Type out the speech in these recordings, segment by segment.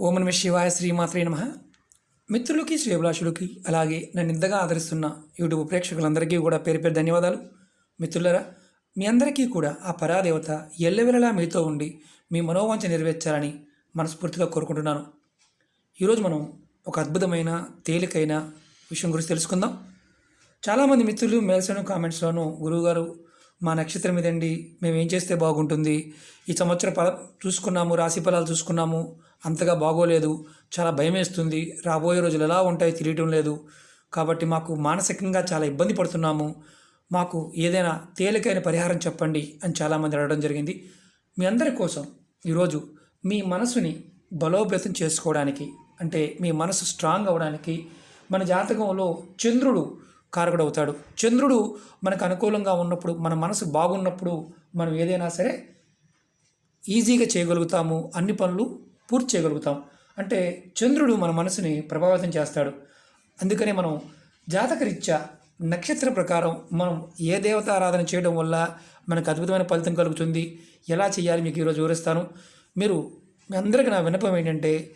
ఓం నమ శివాయ శ్రీమాత్రే నమ. మిత్రులకి శ్రేభిలాషులకి అలాగే నన్ను ఇంతగా ఆదరిస్తున్న యూట్యూబ్ ప్రేక్షకులందరికీ కూడా పేరు పేరు ధన్యవాదాలు. మిత్రులరా మీ అందరికీ కూడా ఆ పరాదేవత ఎల్లవెల్లలా మీతో ఉండి మీ మనోవాంఛ నెరవేర్చాలని మనస్ఫూర్తిగా కోరుకుంటున్నాను. ఈరోజు మనం ఒక అద్భుతమైన తేలికైన విషయం గురించి తెలుసుకుందాం. చాలామంది మిత్రులు మెయిల్స్లోను కామెంట్స్లోను గురువుగారు మా నక్షత్రం ఇదండి. మేము ఏం చేస్తే బాగుంటుంది? ఈ సంవత్సరం ఫల చూసుకున్నాము రాశి ఫలాలు చూసుకున్నాము. అంతగా బాగోలేదు. చాలా భయం వేస్తుంది రాబోయే రోజులు ఎలా ఉంటాయో తెలియటం లేదు. కాబట్టి మాకు మానసికంగా చాలా ఇబ్బంది పడుతున్నాము. మాకు ఏదైనా తేలికైన పరిహారం చెప్పండి అని చాలామంది అడగడం జరిగింది. మీ అందరి కోసం ఈరోజు మీ మనసుని బలోపేతం చేసుకోవడానికి అంటే మీ మనసు స్ట్రాంగ్ అవ్వడానికి మన జాతకంలో చంద్రుడు కారకుడవుతాడు. చంద్రుడు మనకు అనుకూలంగా ఉన్నప్పుడు మన మనసు బాగున్నప్పుడు మనం ఏదైనా సరే ఈజీగా చేయగలుగుతాము. అన్ని పనులు పూర్తి చేయగలుగుతాం. అంటే చంద్రుడు మన మనసుని ప్రభావితం చేస్తాడు. అందుకనే మనం జాతకరీత్యా నక్షత్ర ప్రకారం మనం ఏ దేవత ఆరాధన చేయడం వల్ల మనకు అద్భుతమైన ఫలితం కలుగుతుంది? ఎలా చేయాలి? మీకు ఈరోజు వివరిస్తాను. మీరు మీ అందరికీ నా విన్నపం ఏంటంటే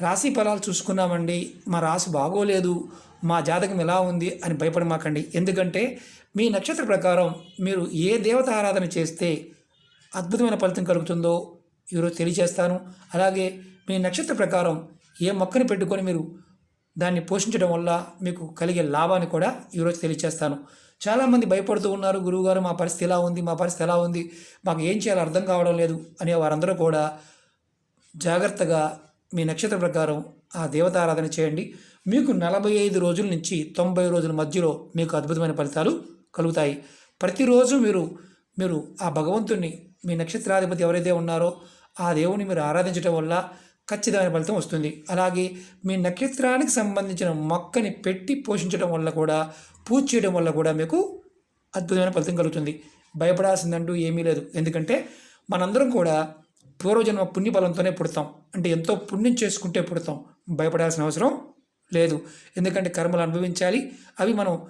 రాశి ఫలాలు చూసుకున్నామండి. మా రాశి బాగోలేదు. మా జాతకం ఎలా ఉంది అని భయపడమాకండి. ఎందుకంటే మీ నక్షత్ర ప్రకారం మీరు ఏ దేవత ఆరాధన చేస్తే అద్భుతమైన ఫలితం కలుగుతుందో ఈరోజు తెలియజేస్తాను. అలాగే మీ నక్షత్ర ప్రకారం ఏ మొక్కని పెట్టుకొని మీరు దాన్ని పోషించడం వల్ల మీకు కలిగే లాభాన్ని కూడా ఈరోజు తెలియజేస్తాను. చాలామంది భయపడుతూ ఉన్నారు గురువుగారు మా పరిస్థితి ఎలా ఉంది? మా పరిస్థితి ఎలా ఉంది? మాకు ఏం చేయాలో అర్థం కావడం లేదు. అనే వారందరూ కూడా జాగ్రత్తగా మీ నక్షత్ర ప్రకారం ఆ దేవతారాధన చేయండి. మీకు నలభై ఐదు రోజుల నుంచి తొంభై రోజుల మధ్యలో మీకు అద్భుతమైన ఫలితాలు కలుగుతాయి. ప్రతిరోజు మీరు మీరు ఆ భగవంతుణ్ణి మీ నక్షత్రాధిపతి ఎవరైతే ఉన్నారో ఆ దేవుని మీరు ఆరాధించడం వల్ల ఖచ్చితమైన ఫలితం వస్తుంది. అలాగే మీ నక్షత్రానికి సంబంధించిన మొక్కని పెట్టి పోషించడం వల్ల కూడా పూజ చేయడం వల్ల కూడా మీకు అద్భుతమైన ఫలితం కలుగుతుంది. భయపడాల్సిందంటూ ఏమీ లేదు. ఎందుకంటే మనందరం కూడా పూర్వజన్మ పుణ్యబలంతోనే పుడతాం. అంటే ఎంతో పుణ్యం చేసుకుంటే పుడతాం. భయపడాల్సిన అవసరం లేదు. ఎందుకంటే కర్మలు అనుభవించాలి. అవి మనం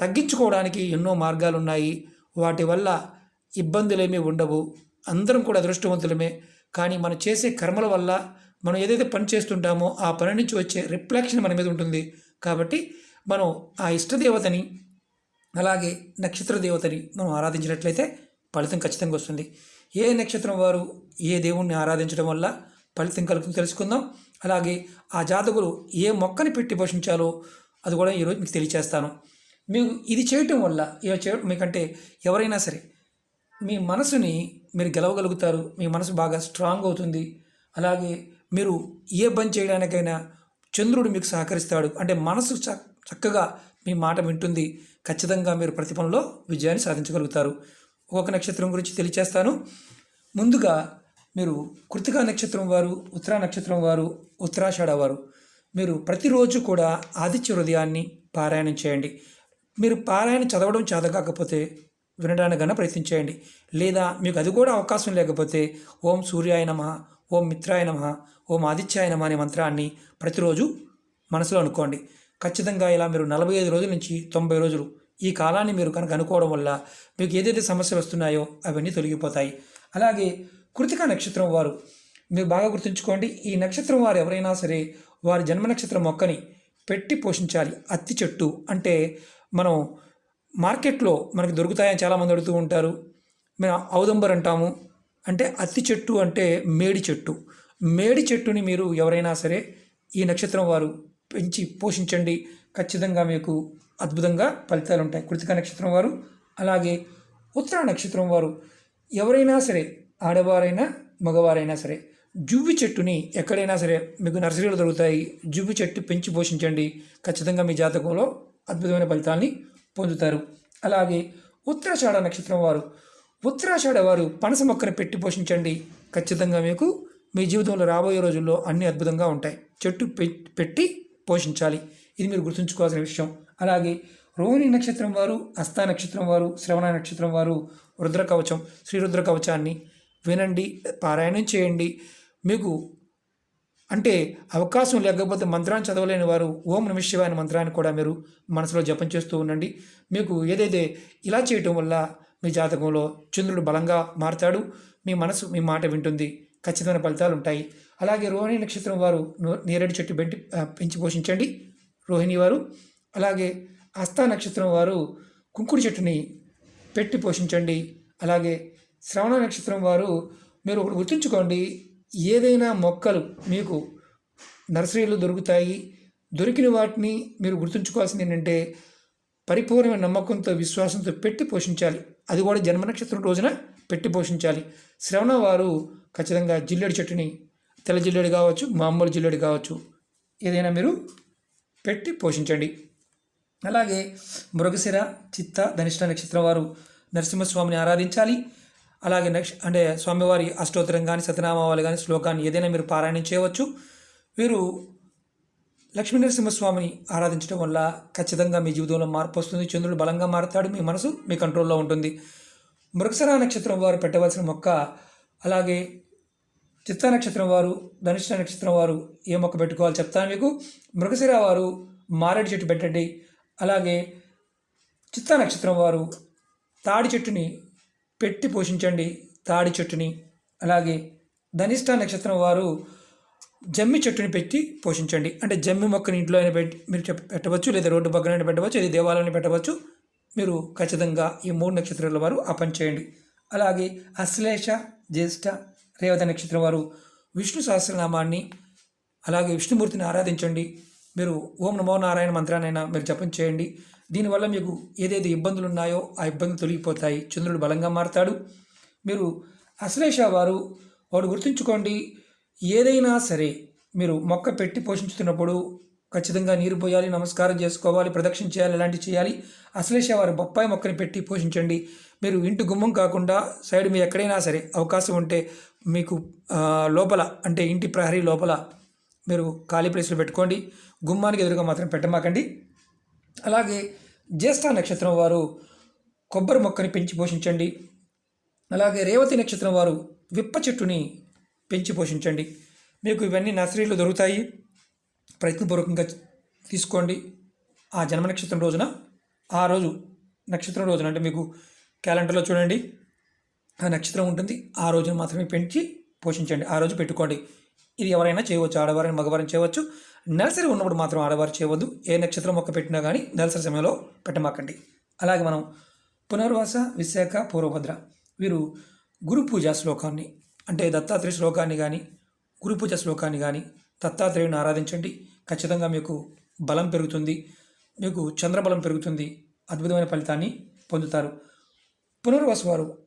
తగ్గించుకోవడానికి ఎన్నో మార్గాలు ఉన్నాయి వాటి వల్ల ఇబ్బందులేమీ ఉండవు. అందరం కూడా అదృష్టవంతులమే. కానీ మనం చేసే కర్మల వల్ల మనం ఏదైతే పని చేస్తుంటామో ఆ పని నుంచి వచ్చే రిఫ్లెక్షన్ మన మీద ఉంటుంది. కాబట్టి మనం ఆ ఇష్టదేవతని అలాగే నక్షత్ర దేవతని మనం ఆరాధించినట్లయితే ఫలితం ఖచ్చితంగా వస్తుంది. ఏ నక్షత్రం వారు ఏ దేవుణ్ణి ఆరాధించడం వల్ల ఫలితం కలుగుతుంది తెలుసుకుందాం. అలాగే ఆ జాతకులు ఏ మొక్కని పెట్టి పోషించాలో అది కూడా ఈరోజు మీకు తెలియచేస్తాను. మీకు ఇది చేయటం వల్ల ఇలా చేయడం మీకంటే ఎవరైనా సరే మీ మనసుని మీరు గెలవగలుగుతారు మీ మనసు బాగా స్ట్రాంగ్ అవుతుంది. అలాగే మీరు ఏ పని చేయడానికైనా చంద్రుడు మీకు సహకరిస్తాడు. అంటే మనసు చక్కగా మీ మాట వింటుంది. ఖచ్చితంగా మీరు ప్రతి పనిలో విజయాన్ని సాధించగలుగుతారు. ఒక్కొక్క నక్షత్రం గురించి తెలియచేస్తాను. ముందుగా మీరు కృతికా నక్షత్రం వారు ఉత్తరా నక్షత్రం వారు ఉత్తరాషాఢ వారు మీరు ప్రతిరోజు కూడా ఆదిత్య హృదయాన్ని పారాయణం చేయండి. మీరు పారాయణ చదవడం చేతకాకపోతే వినడానికన్నా ప్రయత్నించేయండి లేదా మీకు అది కూడా అవకాశం లేకపోతే ఓం సూర్యాయ నమ ఓం మిత్రాయ నమ ఓం ఆదిత్యాయ నమ అనే మంత్రాన్ని ప్రతిరోజు మనసులో అనుకోండి. ఖచ్చితంగా ఇలా మీరు నలభై ఐదు రోజుల నుంచి తొంభై రోజులు ఈ కాలాన్ని మీరు కనుక అనుకోవడం వల్ల మీకు ఏదైతే సమస్యలు వస్తున్నాయో అవన్నీ తొలగిపోతాయి. అలాగే కృతికా నక్షత్రం వారు మీరు బాగా గుర్తుంచుకోండి ఈ నక్షత్రం వారు ఎవరైనా సరే వారి జన్మ నక్షత్రం మొక్కని పెట్టి పోషించాలి. అత్తి చెట్టు అంటే మనం మార్కెట్లో మనకి దొరుకుతాయని చాలామంది అడుగుతూ ఉంటారు. మేము ఔదంబర్ అంటాము. అంటే అత్తి చెట్టు అంటే మేడి చెట్టు. మేడి చెట్టుని మీరు ఎవరైనా సరే ఈ నక్షత్రం వారు పెంచి పోషించండి. ఖచ్చితంగా మీకు అద్భుతంగా ఫలితాలు ఉంటాయి. కృతిక నక్షత్రం వారు అలాగే ఉత్తర నక్షత్రం వారు ఎవరైనా సరే ఆడవారైనా మగవారైనా సరే జువ్వి చెట్టుని ఎక్కడైనా సరే మీకు నర్సరీలో దొరుకుతాయి. జువ్వి చెట్టు పెంచి పోషించండి. ఖచ్చితంగా మీ జాతకంలో అద్భుతమైన ఫలితాన్ని పొందుతారు. అలాగే ఉత్తరాషాఢ నక్షత్రం వారు ఉత్తరాషాఢ వారు పనస మొక్కను పెట్టి పోషించండి. ఖచ్చితంగా మీకు మీ జీవితంలో రాబోయే రోజుల్లో అన్ని అద్భుతంగా ఉంటాయి. చెట్టు పెట్టి పోషించాలి. ఇది మీరు గుర్తుంచుకోవాల్సిన విషయం. అలాగే రోహిణి నక్షత్రం వారు హస్త నక్షత్రం వారు శ్రవణ నక్షత్రం వారు రుద్ర కవచం శ్రీ రుద్ర కవచాన్ని వినండి పారాయణం చేయండి. మీకు అంటే అవకాశం లేకపోతే మంత్రాన్ని చదవలేని వారు ఓం నమ శివాయ మంత్రాన్ని కూడా మీరు మనసులో జపం చేస్తూ ఉండండి. మీకు ఏదైతే ఇలా చేయటం వల్ల మీ జాతకంలో చంద్రుడు బలంగా మారుతాడు మీ మనసు మీ మాట వింటుంది ఖచ్చితమైన ఫలితాలు ఉంటాయి. అలాగే రోహిణి నక్షత్రం వారు నేరేడు చెట్టు పెంచి పెంచి పోషించండి. రోహిణి వారు అలాగే అస్తా నక్షత్రం వారు కుంకుడు చెట్టుని పెట్టి పోషించండి. అలాగే శ్రవణ నక్షత్రం వారు మీరు ఒకటి గుర్తుంచుకోండి. ఏదైనా మొక్కలు మీకు నర్సరీలో దొరుకుతాయి. దొరికిన వాటిని మీరు గుర్తుంచుకోవాల్సింది ఏంటంటే పరిపూర్ణమైన నమ్మకంతో విశ్వాసంతో పెట్టి పోషించాలి. అది కూడా జన్మ నక్షత్రం రోజున పెట్టి పోషించాలి. శ్రవణ వారు ఖచ్చితంగా జిల్లేడు చెట్టుని తెల్ల జిల్లెడు కావచ్చు మామూలు జిల్లెడు కావచ్చు ఏదైనా మీరు పెట్టి పోషించండి. అలాగే మృగశిర చిత్త ధనిష్ట నక్షత్రం వారు నరసింహస్వామిని ఆరాధించాలి. అలాగే నెక్స్ట్ అంటే స్వామివారి అష్టోత్తరం కానీ సతనామావాలు కానీ శ్లోకాన్ని ఏదైనా మీరు పారాయణం చేయవచ్చు. వీరు లక్ష్మీ నరసింహస్వామిని ఆరాధించడం వల్ల ఖచ్చితంగా మీ జీవితంలో మార్పు వస్తుంది. చంద్రుడు బలంగా మారుతాడు. మీ మనసు మీ కంట్రోల్లో ఉంటుంది. మృగశిర నక్షత్రం వారు పెట్టవలసిన మొక్క అలాగే చిత్త నక్షత్రం వారు ధనిష్ట నక్షత్రం వారు ఏ మొక్క పెట్టుకోవాలో చెప్తాను మీకు. మృగశిర వారు మారేడు చెట్టు పెట్టండి. అలాగే చిత్త నక్షత్రం వారు తాడి చెట్టుని పెట్టి పోషించండి. తాడి చెట్టుని అలాగే ధనిష్ట నక్షత్రం వారు జమ్మి చెట్టుని పెట్టి పోషించండి. అంటే జమ్మి మొక్కని ఇంట్లో అయినా పెట్టి మీరు పెట్టవచ్చు లేదా రోడ్డు పక్కన పెట్టవచ్చు లేదా దేవాలయంలో పెట్టవచ్చు. మీరు ఖచ్చితంగా ఈ మూడు నక్షత్రాల వారు ఆ పని చేయండి. అలాగే అశ్లేష జ్యేష్ఠ రేవత నక్షత్రం వారు విష్ణు సహస్రనామాన్ని అలాగే విష్ణుమూర్తిని ఆరాధించండి. మీరు ఓం నమో నారాయణ మంత్రానైనా మీరు జపం చేయండి. దీనివల్ల మీకు ఏదైతే ఇబ్బందులు ఉన్నాయో ఆ ఇబ్బందులు తొలగిపోతాయి. చంద్రుడు బలంగా మారతాడు. మీరు అశ్లేష వారు వాడు గుర్తుంచుకోండి. ఏదైనా సరే మీరు మొక్క పెట్టి పోషించుతున్నప్పుడు ఖచ్చితంగా నీరు పోయాలి నమస్కారం చేసుకోవాలి ప్రదక్షిణ చేయాలి ఇలాంటివి చేయాలి. అశ్లేష వారు బొప్పాయి మొక్కని పెట్టి పోషించండి. మీరు ఇంటి గుమ్మం కాకుండా సైడ్ మీ ఎక్కడైనా సరే అవకాశం ఉంటే మీకు లోపల అంటే ఇంటి ప్రహరీ లోపల మీరు ఖాళీ ప్లేస్లో పెట్టుకోండి. గుమ్మానికి ఎదురుగా మాత్రం పెట్టమాకండి. అలాగే జ్యేష్ఠ నక్షత్రం వారు కొబ్బరి మొక్కని పెంచి పోషించండి. అలాగే రేవతి నక్షత్రం వారు విప్ప చెట్టుని పెంచి పోషించండి. మీకు ఇవన్నీ నర్సరీలో దొరుకుతాయి. ప్రయత్నపూర్వకంగా తీసుకోండి. ఆ జన్మ నక్షత్రం రోజున ఆ రోజు నక్షత్రం రోజున అంటే మీకు క్యాలెండర్లో చూడండి. ఆ నక్షత్రం ఉంటుంది. ఆ రోజున మాత్రమే పెంచి పోషించండి. ఆ రోజు పెట్టుకోండి. ఇది ఎవరైనా చేయవచ్చు. ఆడవారైనా మగవారైనా చేయవచ్చు. నెలసరి ఉన్నప్పుడు మాత్రం ఆడవారు చేయవద్దు. ఏ నక్షత్రం మొక్క పెట్టినా కానీ నెలసరి సమయంలో పెట్టమాకండి. అలాగే మనం పునర్వాస విశాఖ పూర్వభద్ర వీరు గురు పూజ శ్లోకాన్ని అంటే దత్తాత్రేయ శ్లోకాన్ని కానీ గురు పూజ శ్లోకాన్ని కానీ దత్తాత్రేయుని ఆరాధించండి. ఖచ్చితంగా మీకు బలం పెరుగుతుంది. మీకు చంద్రబలం పెరుగుతుంది. అద్భుతమైన ఫలితాన్ని పొందుతారు. పునర్వసు వారు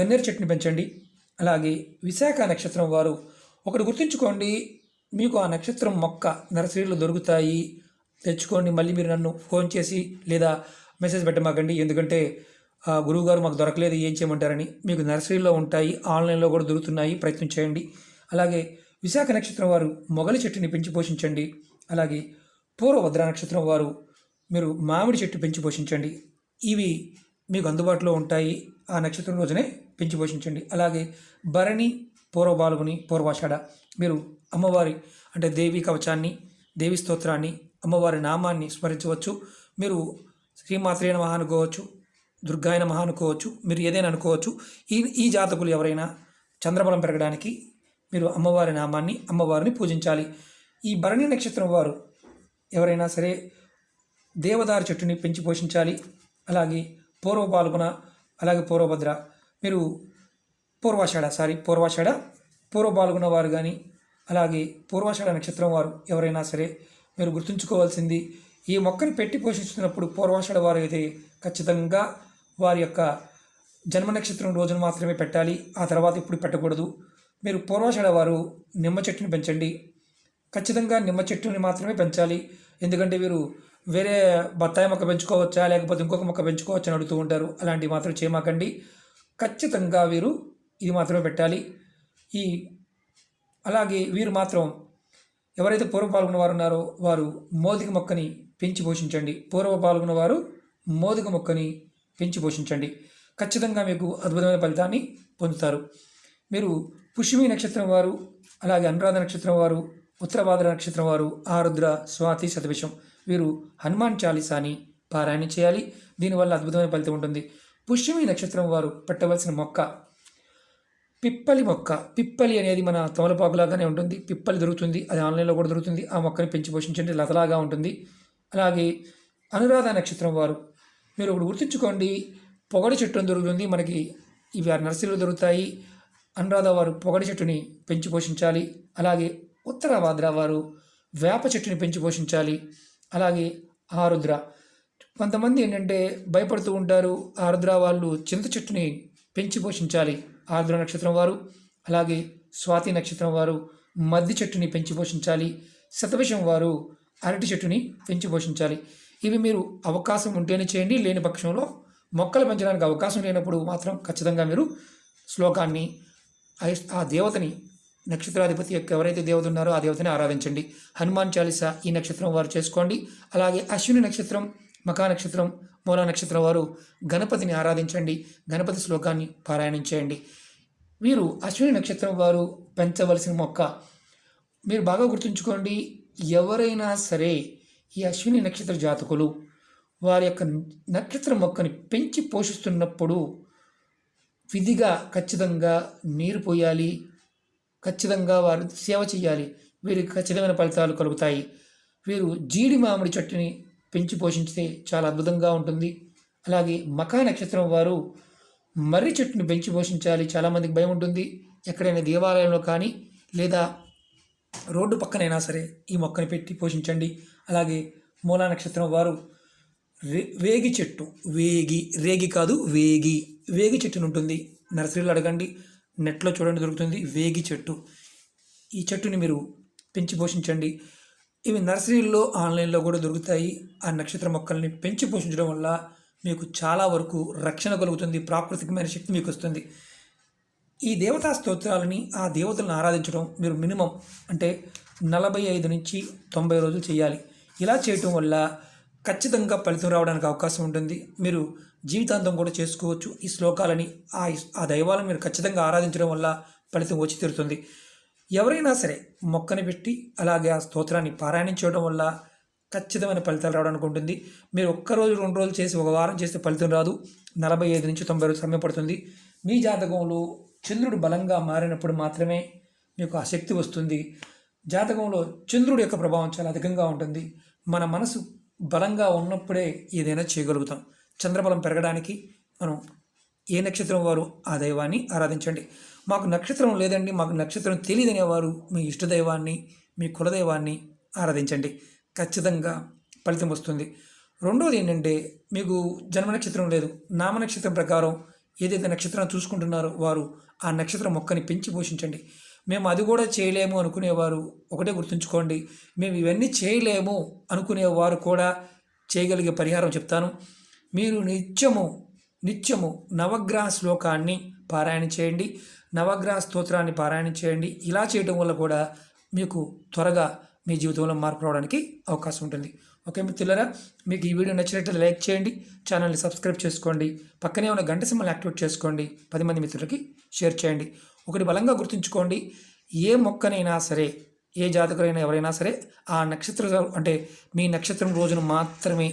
గన్నేరు చెట్టుని పెంచండి. అలాగే విశాఖ నక్షత్రం వారు ఒకటి గుర్తుంచుకోండి. మీకు ఆ నక్షత్రం మొక్క నర్సరీలో దొరుకుతాయి. తెచ్చుకోండి. మళ్ళీ మీరు నన్ను ఫోన్ చేసి లేదా మెసేజ్ పెట్టమాకండి. ఎందుకంటే ఆ గురువు గారు మాకు దొరకలేదు. ఏం చేయమంటారని మీకు నర్సరీలో ఉంటాయి. ఆన్లైన్లో కూడా దొరుకుతున్నాయి. ప్రయత్నం చేయండి. అలాగే విశాఖ నక్షత్రం వారు మొగలి చెట్టుని పెంచి పోషించండి. అలాగే పూర్వభద్ర నక్షత్రం వారు మీరు మామిడి చెట్టు పెంచి పోషించండి. ఇవి మీకు అందుబాటులో ఉంటాయి. ఆ నక్షత్రం రోజునే పెంచి పోషించండి. అలాగే భరణి పూర్వబాలుగుని పూర్వాషాఢ మీరు అమ్మవారి అంటే దేవి కవచాన్ని దేవి స్తోత్రాన్ని అమ్మవారి నామాన్ని స్మరించవచ్చు. మీరు శ్రీమాత్రేన మహా అనుకోవచ్చు దుర్గాయన మహా అనుకోవచ్చు మీరు ఏదైనా అనుకోవచ్చు. ఈ ఈ జాతకులు ఎవరైనా చంద్రబలం పెరగడానికి మీరు అమ్మవారి నామాన్ని అమ్మవారిని పూజించాలి. ఈ భరణి నక్షత్రం వారు ఎవరైనా సరే దేవదారు చెట్టుని పెంచి పోషించాలి. అలాగే పూర్వ పాల్గొన అలాగే పూర్వభద్ర మీరు పూర్వాషాఢ సారీ పూర్వాషాఢ పూర్వ పాల్గొన్న వారు కానీ అలాగే పూర్వాషాఢ నక్షత్రం వారు ఎవరైనా సరే మీరు గుర్తుంచుకోవాల్సింది ఈ మొక్కని పెట్టి పోషిస్తున్నప్పుడు పూర్వాషాఢ వారు అయితే ఖచ్చితంగా వారి యొక్క జన్మ నక్షత్రం రోజున మాత్రమే పెట్టాలి ఆ తర్వాత ఇప్పుడు పెట్టకూడదు. మీరు పూర్వాషాఢ వారు నిమ్మ చెట్టుని పెంచండి. ఖచ్చితంగా నిమ్మ చెట్టుని మాత్రమే పెంచాలి. ఎందుకంటే వీరు వేరే బత్తాయి మొక్క పెంచుకోవచ్చా లేకపోతే ఇంకొక మొక్క పెంచుకోవచ్చా అని అడుగుతూ ఉంటారు. అలాంటివి మాత్రం చేయమాకండి ఖచ్చితంగా వీరు ఇది మాత్రమే పెట్టాలి. ఈ అలాగే వీరు మాత్రం ఎవరైతే పూర్వ పాల్గొన్న వారు ఉన్నారో వారు మోదిక మొక్కని పెంచి పోషించండి. పూర్వ పాల్గొన్న వారు మోదిక మొక్కని పెంచి పోషించండి. ఖచ్చితంగా మీకు అద్భుతమైన ఫలితాన్ని పొందుతారు. మీరు పుష్యమి నక్షత్రం వారు అలాగే అనురాధ నక్షత్రం వారు ఉత్తరభాద్ర నక్షత్రం వారు ఆరుద్ర స్వాతి శతవిషం వీరు హనుమాన్ చాలీసాని పారాయణ చేయాలి. దీనివల్ల అద్భుతమైన ఫలితం ఉంటుంది. పుష్యమి నక్షత్రం వారు పెట్టవలసిన మొక్క పిప్పలి మొక్క పిప్పలి అనేది మన తమలపాకులాగానే ఉంటుంది. పిప్పలి దొరుకుతుంది అది ఆన్లైన్లో కూడా దొరుకుతుంది. ఆ మొక్కని పెంచి పోషించండి లతలాగా ఉంటుంది. అలాగే అనురాధ నక్షత్రం వారు మీరు ఒకటి గుర్తుంచుకోండి. పొగడి చెట్టు దొరుకుతుంది మనకి ఇవి ఆ నర్సరీలు దొరుకుతాయి. అనురాధ వారు పొగడి చెట్టుని పెంచి పోషించాలి. అలాగే ఉత్తర భాద్ర వారు వేప చెట్టుని పెంచి పోషించాలి. అలాగే ఆరుద్ర. కొంతమంది ఏంటంటే భయపడుతూ ఉంటారు ఆరుద్ర వాళ్ళు చింత చెట్టుని పెంచి పోషించాలి. ఆర్ద్ర నక్షత్రం వారు అలాగే స్వాతి నక్షత్రం వారు మద్ది చెట్టుని పెంచి పోషించాలి శతవిషం వారు అరటి చెట్టుని పెంచి పోషించాలి. ఇవి మీరు అవకాశం ఉంటేనే చేయండి లేని పక్షంలో మొక్కలు పెంచడానికి అవకాశం లేనప్పుడు మాత్రం ఖచ్చితంగా మీరు శ్లోకాన్ని ఆ- ఆ దేవతని నక్షత్రాధిపతి యొక్క ఎవరైతే దేవత ఉన్నారో ఆ దేవతని ఆరాధించండి. హనుమాన్ చాలీసా ఈ నక్షత్రం వారు చేసుకోండి. అలాగే అశ్విని నక్షత్రం మకా నక్షత్రం మూలా నక్షత్రం వారు గణపతిని ఆరాధించండి. గణపతి శ్లోకాన్ని పారాయణం చేయండి. వీరు అశ్విని నక్షత్రం వారు పెంచవలసిన మొక్క మీరు బాగా గుర్తుంచుకోండి ఎవరైనా సరే ఈ అశ్విని నక్షత్ర జాతకులు వారి యొక్క నక్షత్ర మొక్కని పెంచి పోషిస్తున్నప్పుడు విధిగా ఖచ్చితంగా నీరు పోయాలి ఖచ్చితంగా వారు సేవ చేయాలి. వీరికి ఖచ్చితమైన ఫలితాలు కలుగుతాయి. వీరు జీడి మామిడి చెట్టుని పెంచి పోషించితే చాలా అద్భుతంగా ఉంటుంది. అలాగే మకా నక్షత్రం వారు మర్రి చెట్టుని పెంచి పోషించాలి. చాలామందికి భయం ఉంటుంది. ఎక్కడైనా దేవాలయంలో కానీ లేదా రోడ్డు పక్కనైనా సరే ఈ మొక్కను పెట్టి పోషించండి. అలాగే మూలా నక్షత్రం వారు రే వేగి చెట్టు వేగి రేగి కాదు వేగి వేగి చెట్టును ఉంటుంది. నర్సరీలో అడగండి. నెట్లో చూడండి దొరుకుతుంది వేగి చెట్టు. ఈ చెట్టుని మీరు పెంచి పోషించండి. ఇవి నర్సరీల్లో ఆన్లైన్లో కూడా దొరుకుతాయి. ఆ నక్షత్ర మొక్కల్ని పెంచి పోషించడం వల్ల మీకు చాలా వరకు రక్షణ కలుగుతుంది ప్రాకృతికమైన శక్తి మీకు వస్తుంది. ఈ దేవతా స్తోత్రాలని ఆ దేవతలను ఆరాధించడం మీరు మినిమం అంటే నలభై ఐదు నుంచి తొంభై రోజులు చేయాలి. ఇలా చేయటం వల్ల ఖచ్చితంగా ఫలితం రావడానికి అవకాశం ఉంటుంది. మీరు జీవితాంతం కూడా చేసుకోవచ్చు. ఈ శ్లోకాలని ఆ ఆ దైవాలను మీరు ఖచ్చితంగా ఆరాధించడం వల్ల ఫలితం వచ్చి తీరుతుంది. ఎవరైనా సరే మొక్కని పెట్టి అలాగే ఆ స్తోత్రాన్ని పారాయణం చేయడం వల్ల ఖచ్చితమైన ఫలితాలు రావడానికి ఉంటుంది మీరు ఒక్క రోజు రెండు రోజులు చేసి ఒక వారం చేస్తే ఫలితం రాదు. నలభై ఐదు నుంచి తొంభై రోజులు సమయం పడుతుంది. మీ జాతకంలో చంద్రుడు బలంగా మారినప్పుడు మాత్రమే మీకు ఆ శక్తి వస్తుంది. జాతకంలో చంద్రుడి యొక్క ప్రభావం చాలా అధికంగా ఉంటుంది. మన మనసు బలంగా ఉన్నప్పుడే ఏదైనా చేయగలుగుతాం. చంద్రబలం పెరగడానికి మనం ఏ నక్షత్రం వారు ఆ దైవాన్ని ఆరాధించండి. మాకు నక్షత్రం లేదండి మాకు నక్షత్రం తెలియదనేవారు మీ ఇష్టదైవాన్ని మీ కులదైవాన్ని ఆరాధించండి. ఖచ్చితంగా ఫలితం వస్తుంది. రెండోది ఏంటంటే మీకు జన్మ నక్షత్రం లేదు. నామ నక్షత్రం ప్రకారం ఏదైతే నక్షత్రం చూసుకుంటున్నారో వారు ఆ నక్షత్ర మొక్కని పెంచి పోషించండి. మేము అది కూడా చేయలేము అనుకునేవారు ఒకటే గుర్తుంచుకోండి. మేము ఇవన్నీ చేయలేము అనుకునేవారు కూడా చేయగలిగే పరిహారం చెప్తాను. మీరు నిత్యము నిత్యము నవగ్రహ శ్లోకాన్ని పారాయణ చేయండి. నవగ్రహ స్తోత్రాన్ని పారాయణ చేయండి. ఇలా చేయడం వల్ల కూడా మీకు త్వరగా మీ జీవితంలో మార్పు రావడానికి అవకాశం ఉంటుంది. ఓకే మిత్రులరా మీకు ఈ వీడియో నచ్చినట్లయితే లైక్ చేయండి ఛానల్ని సబ్స్క్రైబ్ చేసుకోండి పక్కనే ఉన్న గంట సింబల్ యాక్టివేట్ చేసుకోండి పది మంది మిత్రులకి షేర్ చేయండి. ఒకటి బలంగా గుర్తుంచుకోండి ఏ మొక్కనైనా సరే ఏ జాతకులైనా ఎవరైనా సరే ఆ నక్షత్ర అంటే మీ నక్షత్రం రోజున మాత్రమే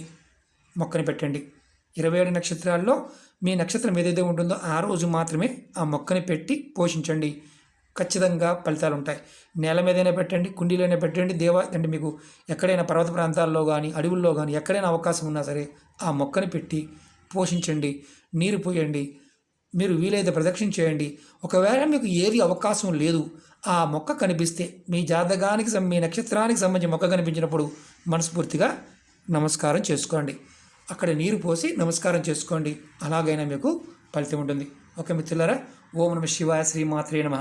మొక్కని పెట్టండి. ఇరవై ఏడు నక్షత్రాల్లో మీ నక్షత్రం ఏదైతే ఉంటుందో ఆ రోజు మాత్రమే ఆ మొక్కని పెట్టి పోషించండి. ఖచ్చితంగా ఫలితాలు ఉంటాయి. నేల మీదైనా పెట్టండి కుండీలోనే పెట్టండి దేవా అంటే మీకు ఎక్కడైనా పర్వత ప్రాంతాల్లో కానీ అడవుల్లో కానీ ఎక్కడైనా అవకాశం ఉన్నా సరే ఆ మొక్కని పెట్టి పోషించండి నీరు పోయండి మీరు వీలైతే ప్రదక్షిణ చేయండి. ఒకవేళ మీకు ఏది అవకాశం లేదు ఆ మొక్క కనిపిస్తే మీ జాతకానికి మీ నక్షత్రానికి సంబంధించిన మొక్క కనిపించినప్పుడు మనస్ఫూర్తిగా నమస్కారం చేసుకోండి. అక్కడ నీరు పోసి నమస్కారం చేసుకోండి. అలాగైనా మీకు ఫలితం ఉంటుంది. ఓకే మిత్రులారా ఓం నమ శివాయ శ్రీమాత్రే నమ.